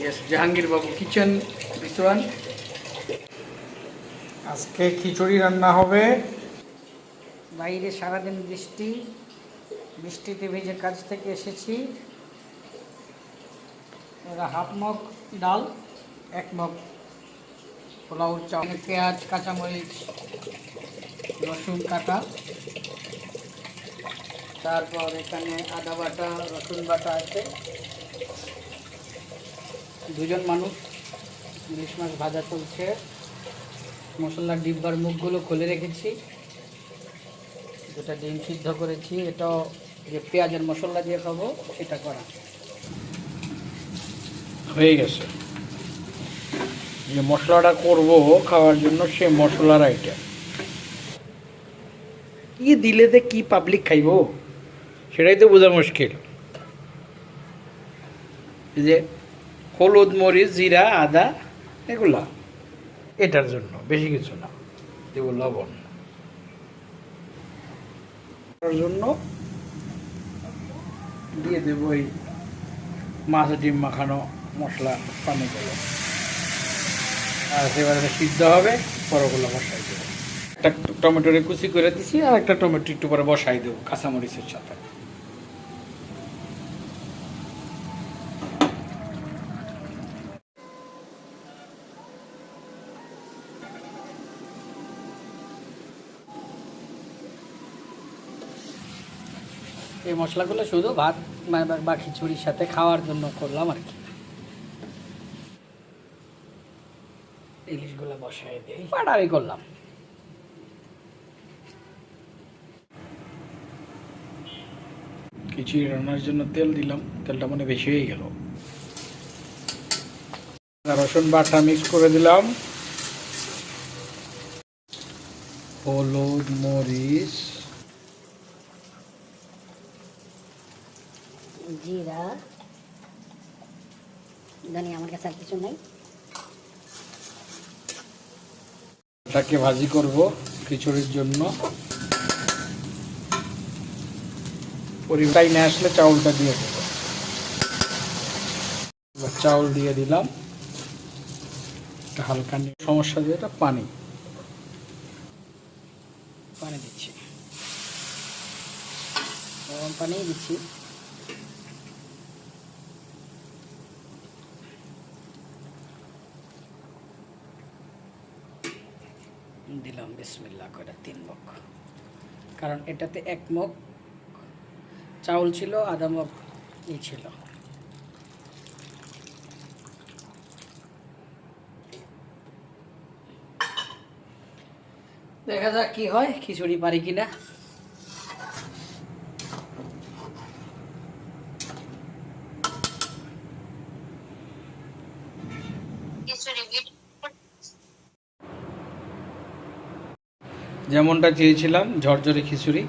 Yes Jahangir বাবু kitchen বিসওয়ান আজকে খিচুড়ি রান্না হবে। বাইরে সারাদিন বৃষ্টি বৃষ্টিতে ভেজে কাজ থেকে এসেছি। এরা হাফ মগ ডাল এক মগ পোলাও চাল পেঁয়াজ কাঁচামরিচ রসুন কাটা। তারপর এখানে আদা বাটা রসুন বাটা আছে। দুজন মানুষ ইলিশ মাছ ভাজা চলছে। মশলার ডিব্বার মুখগুলো খুলে রেখেছি। যেটা ডিম সিদ্ধ করেছি। এটাও যে পেঁয়াজের মশলা দিয়ে খাব সেটা করা। হয়ে গেছে। যে মশলাটা করব খাওয়ার জন্য সে মশলার আইটেম কি দিলে যে কি পাবলিক খাইব? সেটাই তো বোঝা মুশকিল। এই যে হলুদ মরিচ জিরা আদা এগুলা। এটার জন্য বেশি কিছু না। দেব লবণ। জন্য দিয়ে দেবো এই মাছ ডিম মাখানো মশলা পানি দেবো। আর সেবারে সিদ্ধ হবে পরগুলো বসাই দেবো। একটা টমেটোরে কুচি করে দিছি আর একটা টমেটো একটু পরে বসাই দেবো কাঁচামরিচের সাথে। এই মশলাগুলো শুধু ভাত বা- খিচুড়ির সাথে খাওয়ার জন্য করলাম আর কি। ইলিশগুলো বসাই দিই। পাড়ারি করলাম। খিচুড়ি রান্নার জন্য তেল দিলাম। তেলটা মানে বেশি হয়ে গেল। রসুন বাটা মিক্স করে দিলাম। হলুদ, মরিচ জিরা ধনিয়া আমার কাছে আর কিছু নেই। এটাকে ভাজি করব খিচুড়ির জন্য। পরিমাণটাই না আসলে চাউলটা দিয়ে দেব। চাউল দিয়ে দিলাম। হালকা নিয়ে সমস্যা দিয়ে এটা পানি। পানি দিচ্ছি। গরম পানি দিচ্ছি। দিলাম বিসমিল্লা করে, তিন মগ। কারণ এটাতে এক মগ চাউল ছিল, আধা মগ ই ছিল। দেখা যাক কি হয়, খিচুড়ি পারি কিনা। যেমনটা চেয়েছিলাম ঝরঝরে খিচুড়ি।